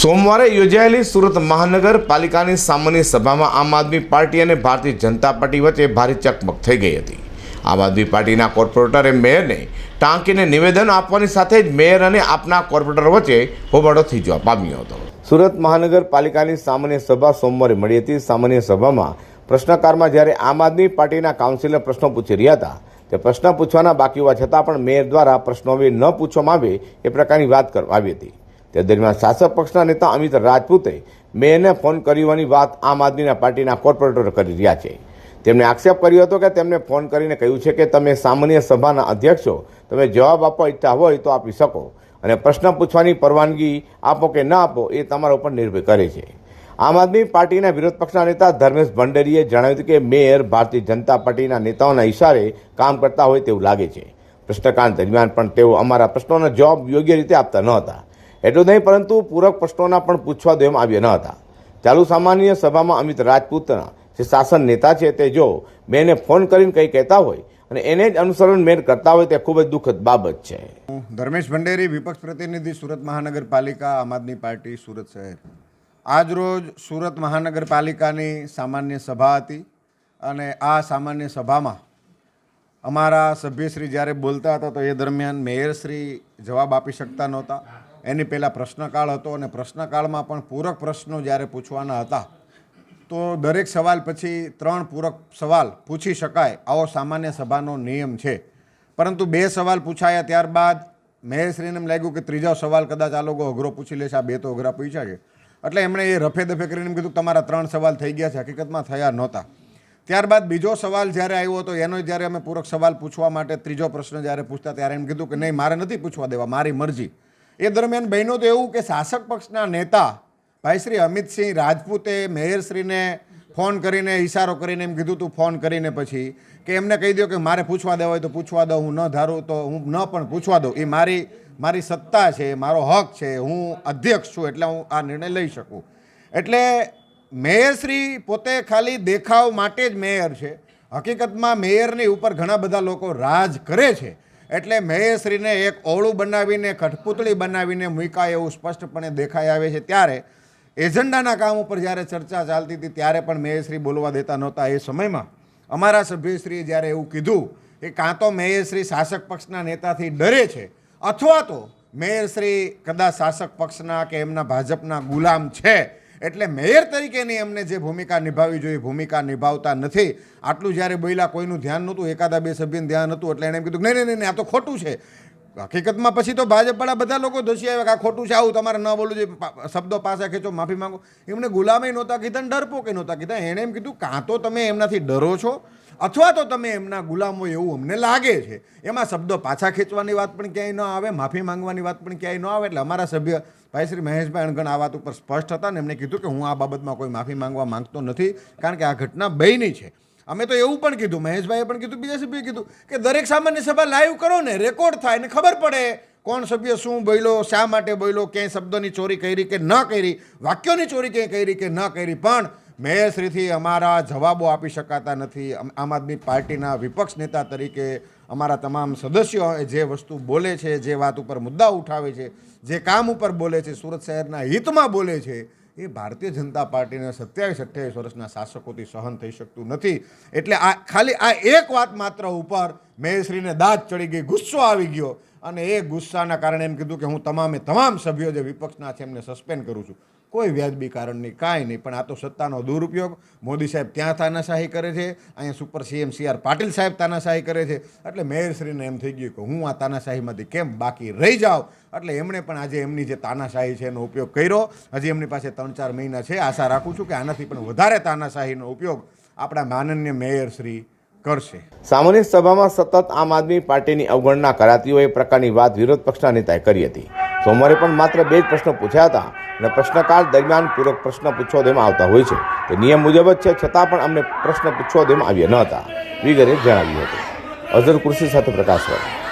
સોમવારે યોજાયેલી સુરત મહાનગરપાલિકાની સામાન્ય સભામાં આમ આદમી પાર્ટી અને ભારતીય જનતા પાર્ટી વચ્ચે ભારે ચકમક થઈ ગઈ હતી. આમ આદમી પાર્ટીના કોર્પોરેટરે મેયરને ટાંકીને નિવેદન આપવાની સાથે જ મેયર અને આપના કોર્પોરેટર વચ્ચે હોબાળો થઈ પામ્યો હતો. સુરત મહાનગરપાલિકાની સામાન્ય સભા સોમવારે મળી હતી. સામાન્ય સભામાં પ્રશ્નકારમાં જ્યારે આમ આદમી પાર્ટીના કાઉન્સિલર પ્રશ્નો પૂછી રહ્યા હતા, તે પ્રશ્ન પૂછવાના બાકી હોવા છતાં પણ મેયર દ્વારા પ્રશ્નો હવે ન પૂછવામાં આવે એ પ્રકારની વાત કરવામાં આવી હતી. તે દરમિયાન શાસક પક્ષના નેતા અમિત રાજપૂતે મેયરને ફોન કર્યોની વાત આમ આદમીના પાર્ટીના કોર્પોરેટર કરી રહ્યા છે. તેમણે આક્ષેપ કર્યો હતો કે તેમને ફોન કરીને કહ્યું છે કે તમે સામાન્ય સભાના અધ્યક્ષ છો તમે જવાબ આપવા ઈચ્છતા હોય તો આપી શકો અને પ્રશ્ન પૂછવાની પરવાનગી આપો કે ના આપો એ તમારા ઉપર નિર્ભર કરે છે. આમ આદમી પાર્ટીના વિરોધ પક્ષના નેતા ધર્મેશ ભંડેરીએ જણાવ્યું હતું કે મેયર ભારતીય જનતા પાર્ટીના નેતાઓના ઇશારે કામ કરતા હોય તેવું લાગે છે. પ્રશ્નકાળ દરમિયાન પણ તેઓ અમારા પ્રશ્નોના જવાબ યોગ્ય રીતે આપતા ન હતા એટલું નહીં, પરંતુ પૂરક પ્રશ્નોના પણ પૂછવા દેવામાં આવ્યા ન હતા. ચાલુ સામાન્ય સભામાં અમિત રાજપૂતના જે શાસન નેતા છે તે જો મેને ફોન કરીને કંઈ કહેતા હોય અને એને જ અનુસરણ મેર કરતા હોય તે ખૂબ જ દુઃખદ બાબત છે. ધર્મેશ ભંડેરી વિપક્ષ પ્રતિનિધિ, સુરત મહાનગરપાલિકા, આમ આદમી પાર્ટી, સુરત શહેર. આજ રોજ સુરત મહાનગરપાલિકાની સામાન્ય સભા હતી અને આ સામાન્ય સભામાં અમારા સભ્યશ્રી જ્યારે બોલતા હતા તો એ દરમિયાન મેયરશ્રી જવાબ આપી શકતા નહોતા. એની પહેલાં પ્રશ્નકાળ હતો અને પ્રશ્નકાળમાં પણ પૂરક પ્રશ્નો જ્યારે પૂછવાના હતા, તો દરેક સવાલ પછી ત્રણ પૂરક સવાલ પૂછી શકાય આવો સામાન્ય સભાનો નિયમ છે. પરંતુ બે સવાલ પૂછાયા ત્યારબાદ મેયરશ્રીને એમ લાગ્યું કે ત્રીજો સવાલ કદાચ આ લોકો અઘરો પૂછી લેશે, આ બે તો અઘરા પૂછ્યા છે. એટલે એમણે એ રફે દફે કરીને કીધું, તમારા ત્રણ સવાલ થઈ ગયા છે, હકીકતમાં થયા નહોતા. ત્યારબાદ બીજો સવાલ જ્યારે આવ્યો હતો, એનો જ્યારે અમે પૂરક સવાલ પૂછવા માટે ત્રીજો પ્રશ્ન જ્યારે પૂછતા, ત્યારે એમ કીધું કે, નહીં, મારે નથી પૂછવા દેવા, મારી મરજી. એ દરમિયાન બહેનો તો એવું કે શાસક પક્ષના નેતા ભાઈ શ્રી અમિતસિંહ રાજપૂતે મેયરશ્રીને ફોન કરીને ઇશારો કરીને એમ કીધું તું, ફોન કરીને પછી કે એમને કહી દો કે મારે પૂછવા દેવા હોય તો પૂછવા દો હું ન ધારું તો હું ન પણ પૂછવા દઉં. એ મારી મારી સત્તા છે, મારો હક છે, હું અધ્યક્ષ છું એટલે હું આ નિર્ણય લઈ શકું. એટલે મેયરશ્રી પોતે ખાલી દેખાવ માટે જ મેયર છે. હકીકતમાં મેયરની ઉપર ઘણા બધા લોકો રાજ કરે છે. એટલે મેયશ્રીને એક ઓળું બનાવીને કઠપુતળી બનાવીને મૂકા એવું સ્પષ્ટપણે દેખાઈ આવે છે. ત્યારે એજન્ડાના કામ ઉપર જ્યારે ચર્ચા ચાલતી હતી, ત્યારે પણ મેયશ્રી બોલવા દેતા નહોતા. એ સમયમાં અમારા સભ્યશ્રીએ જ્યારે એવું કીધું કે કાં તો મેયરશ્રી શાસક પક્ષના નેતાથી ડરે છે, અથવા તો મેયરશ્રી કદાચ શાસક પક્ષના કે એમના ભાજપના ગુલામ છે એટલે મેયર તરીકેની એમને જે ભૂમિકા નિભાવવી જોઈએ, ભૂમિકા નિભાવતા નથી. આટલું જ્યારે બોલ્યા કોઈનું ધ્યાન નહોતું, એકાદા બે સભ્યનું ધ્યાન હતું એટલે એણે એમ કીધું નહીં નહીં નહીં, આ તો ખોટું છે. હકીકતમાં પછી તો ભાજપવાળા બધા લોકો દોષી આવ્યા કે ખોટું છે, આવું તમારે ન બોલવું જોઈએ. શબ્દો પાછા ખેંચો, માફી માંગો. એમને ગુલામી નહોતા કીધા ને ડરપોકે નહોતા કીધા. એણે એમ કીધું, કાં તો તમે એમનાથી ડરો છો અથવા તો તમે એમના ગુલામો એવું અમને લાગે છે. એમાં શબ્દો પાછા ખેંચવાની વાત પણ ક્યાંય ન આવે, માફી માંગવાની વાત પણ ક્યાંય ન આવે. એટલે અમારા સભ્ય ભાઈ શ્રી મહેશભાઈ અણગણ આ વાત ઉપર સ્પષ્ટ હતા ને એમણે કીધું કે હું આ બાબતમાં કોઈ માફી માંગવા માંગતો નથી, કારણ કે આ ઘટના બની છે. અમે તો એવું પણ કીધું, મહેશભાઈએ પણ કીધું, બીજા સભ્યએ કીધું કે દરેક સામાન્ય સભા લાઈવ કરો ને રેકોર્ડ થાય ને ખબર પડે કોણ સભ્ય શું બોલ્યો, શા માટે બોલ્યો, ક્યાંય શબ્દોની ચોરી કરી કે ન કરી, વાક્યોની ચોરી ક્યાંય કરી કે ન કરી, પણ મેયરશ્રીથી અમારા જવાબો આપી શકાતા નથી. આમ આદમી પાર્ટીના વિપક્ષ નેતા તરીકે અમારા તમામ સદસ્યો જે વસ્તુ બોલે છે, જે વાત ઉપર મુદ્દા ઉઠાવે છે, જે કામ ઉપર બોલે છે, સુરત શહેરના હિતમાં બોલે છે એ ભારતીય જનતા પાર્ટીના સત્યાવીસ, અઠ્યાવીસ વર્ષના શાસકોથી સહન થઈ શકતું નથી. એટલે આ ખાલી આ એક વાત માત્ર ઉપર મેયશ્રીને દાંત ચડી ગઈ, ગુસ્સો આવી ગયો. અને એ ગુસ્સાના કારણે એમ કીધું કે હું તમામે તમામ સભ્યો જે વિપક્ષના છે એમને સસ્પેન્ડ કરું છું. કોઈ વ્યાજબી કારણ નહીં કાંઈ નહીં, પણ આ તો સત્તાનો દુરુપયોગ. મોદી સાહેબ ત્યાં તાનાશાહી કરે છે, અહીંયા super CM C R Patil સાહેબ તાનાશાહી કરે છે. એટલે મેયરશ્રીને એમ થઈ ગયું કે હું આ તાનાશાહીમાંથી કેમ બાકી રહી જાઉં? એટલે એમણે પણ આજે એમની જે તાનાશાહી છે એનો ઉપયોગ કર્યો. હજી એમની પાસે ત્રણ ચાર મહિના છે. આશા રાખું છું કે આનાથી પણ વધારે તાનાશાહીનો ઉપયોગ આપણા માનનીય મેયરશ્રી કરશે. સામાન્ય સભામાં સતત આમ આદમી પાર્ટીની અવગણના કરાતી હોય એ પ્રકારની વાત વિરોધ પક્ષના નેતાએ કરી હતી. સોમવારે પણ માત્ર બે જ પ્રશ્નો પૂછ્યા હતા અને પ્રશ્નકાળ દરમિયાન પૂરક પ્રશ્ન પૂછવા દેવામાં આવતા હોય છે. તે નિયમ મુજબ જ છે, છતાં પણ અમને પ્રશ્ન પૂછવા દેવામાં આવ્યા ન હતા. વિગરે જણાવ્યું હતું. અઝર કૃષિ સાથે પ્રકાશવાળા